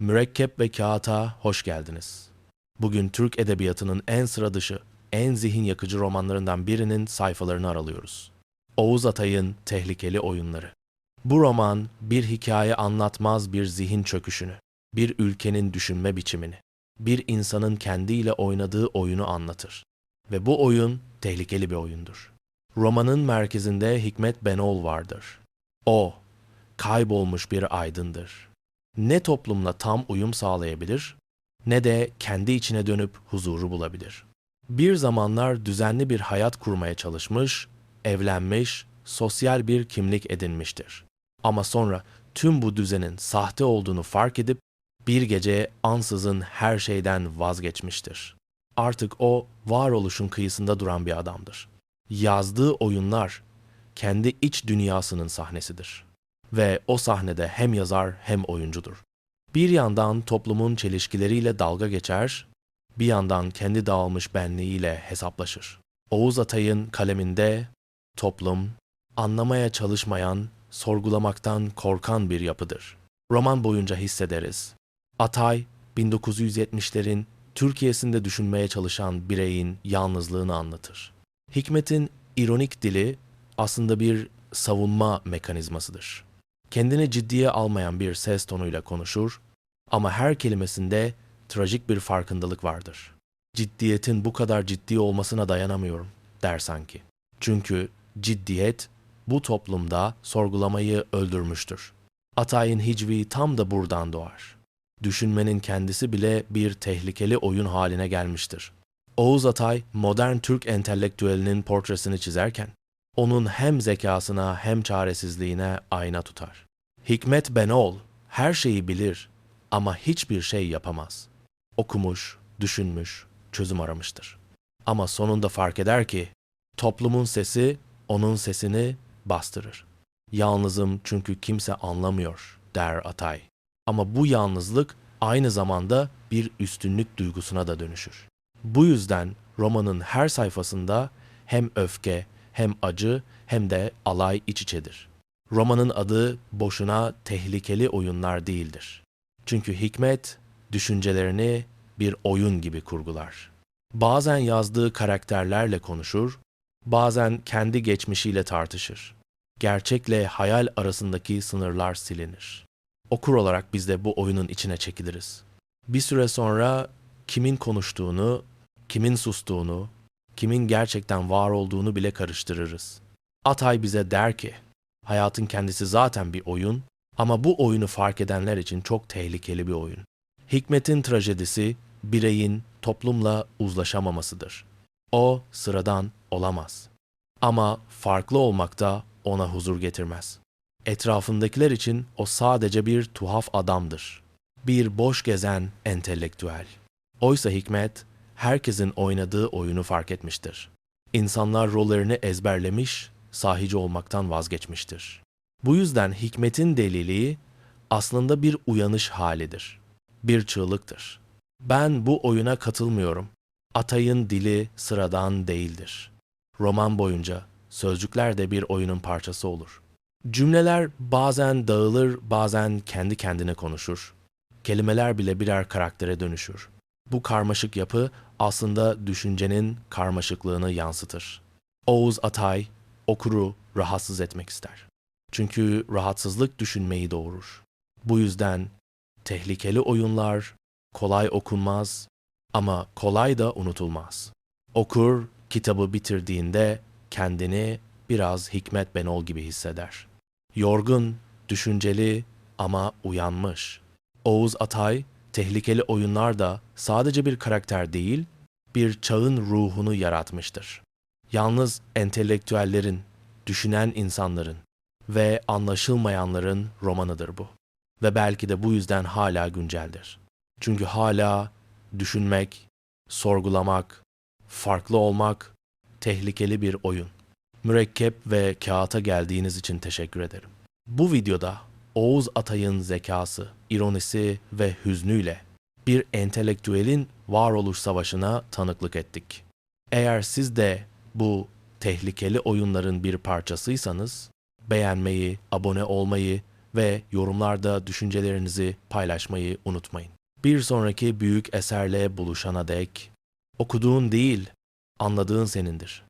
Mürekkep ve Kağıt'a hoş geldiniz. Bugün Türk Edebiyatı'nın en sıra dışı, en zihin yakıcı romanlarından birinin sayfalarını aralıyoruz. Oğuz Atay'ın Tehlikeli Oyunları. Bu roman bir hikaye anlatmaz bir zihin çöküşünü, bir ülkenin düşünme biçimini, bir insanın kendiyle oynadığı oyunu anlatır. Ve bu oyun tehlikeli bir oyundur. Romanın merkezinde Hikmet Benol vardır. O, kaybolmuş bir aydındır. Ne toplumla tam uyum sağlayabilir, ne de kendi içine dönüp huzuru bulabilir. Bir zamanlar düzenli bir hayat kurmaya çalışmış, evlenmiş, sosyal bir kimlik edinmiştir. Ama sonra tüm bu düzenin sahte olduğunu fark edip bir gece ansızın her şeyden vazgeçmiştir. Artık o varoluşun kıyısında duran bir adamdır. Yazdığı oyunlar kendi iç dünyasının sahnesidir. Ve o sahnede hem yazar hem oyuncudur. Bir yandan toplumun çelişkileriyle dalga geçer, bir yandan kendi dağılmış benliğiyle hesaplaşır. Oğuz Atay'ın kaleminde toplum, anlamaya çalışmayan, sorgulamaktan korkan bir yapıdır. Roman boyunca hissederiz. Atay, 1970'lerin Türkiye'sinde düşünmeye çalışan bireyin yalnızlığını anlatır. Hikmet'in ironik dili aslında bir savunma mekanizmasıdır. Kendini ciddiye almayan bir ses tonuyla konuşur ama her kelimesinde trajik bir farkındalık vardır. Ciddiyetin bu kadar ciddi olmasına dayanamıyorum der sanki. Çünkü ciddiyet bu toplumda sorgulamayı öldürmüştür. Atay'ın hicvi tam da buradan doğar. Düşünmenin kendisi bile bir tehlikeli oyun haline gelmiştir. Oğuz Atay, modern Türk entelektüelinin portresini çizerken, onun hem zekasına hem çaresizliğine ayna tutar. Hikmet Benol her şeyi bilir ama hiçbir şey yapamaz. Okumuş, düşünmüş, çözüm aramıştır. Ama sonunda fark eder ki toplumun sesi onun sesini bastırır. Yalnızım çünkü kimse anlamıyor der Atay. Ama bu yalnızlık aynı zamanda bir üstünlük duygusuna da dönüşür. Bu yüzden romanın her sayfasında hem öfke, hem acı, hem de alay iç içedir. Romanın adı boşuna tehlikeli oyunlar değildir. Çünkü Hikmet düşüncelerini bir oyun gibi kurgular. Bazen yazdığı karakterlerle konuşur, bazen kendi geçmişiyle tartışır. Gerçekle hayal arasındaki sınırlar silinir. Okur olarak biz de bu oyunun içine çekiliriz. Bir süre sonra kimin konuştuğunu, kimin sustuğunu, kimin gerçekten var olduğunu bile karıştırırız. Atay bize der ki, hayatın kendisi zaten bir oyun ama bu oyunu fark edenler için çok tehlikeli bir oyun. Hikmet'in trajedisi bireyin toplumla uzlaşamamasıdır. O sıradan olamaz. Ama farklı olmak da ona huzur getirmez. Etrafındakiler için o sadece bir tuhaf adamdır. Bir boş gezen entelektüel. Oysa Hikmet herkesin oynadığı oyunu fark etmiştir. İnsanlar rollerini ezberlemiş, sahici olmaktan vazgeçmiştir. Bu yüzden Hikmet'in deliliği aslında bir uyanış halidir. Bir çığlıktır. Ben bu oyuna katılmıyorum. Atay'ın dili sıradan değildir. Roman boyunca sözcükler de bir oyunun parçası olur. Cümleler bazen dağılır, bazen kendi kendine konuşur. Kelimeler bile birer karaktere dönüşür. Bu karmaşık yapı aslında düşüncenin karmaşıklığını yansıtır. Oğuz Atay okuru rahatsız etmek ister. Çünkü rahatsızlık düşünmeyi doğurur. Bu yüzden tehlikeli oyunlar kolay okunmaz ama kolay da unutulmaz. Okur kitabı bitirdiğinde kendini biraz Hikmet Benol gibi hisseder. Yorgun, düşünceli ama uyanmış. Oğuz Atay, tehlikeli oyunlarda sadece bir karakter değil, bir çağın ruhunu yaratmıştır. Yalnız entelektüellerin, düşünen insanların ve anlaşılmayanların romanıdır bu. Ve belki de bu yüzden hala günceldir. Çünkü hala düşünmek, sorgulamak, farklı olmak tehlikeli bir oyun. Mürekkep ve kağıta geldiğiniz için teşekkür ederim. Bu videoda Oğuz Atay'ın zekası, ironisi ve hüznüyle bir entelektüelin varoluş savaşına tanıklık ettik. Eğer siz de bu tehlikeli oyunların bir parçasıysanız beğenmeyi, abone olmayı ve yorumlarda düşüncelerinizi paylaşmayı unutmayın. Bir sonraki büyük eserle buluşana dek okuduğun değil, anladığın senindir.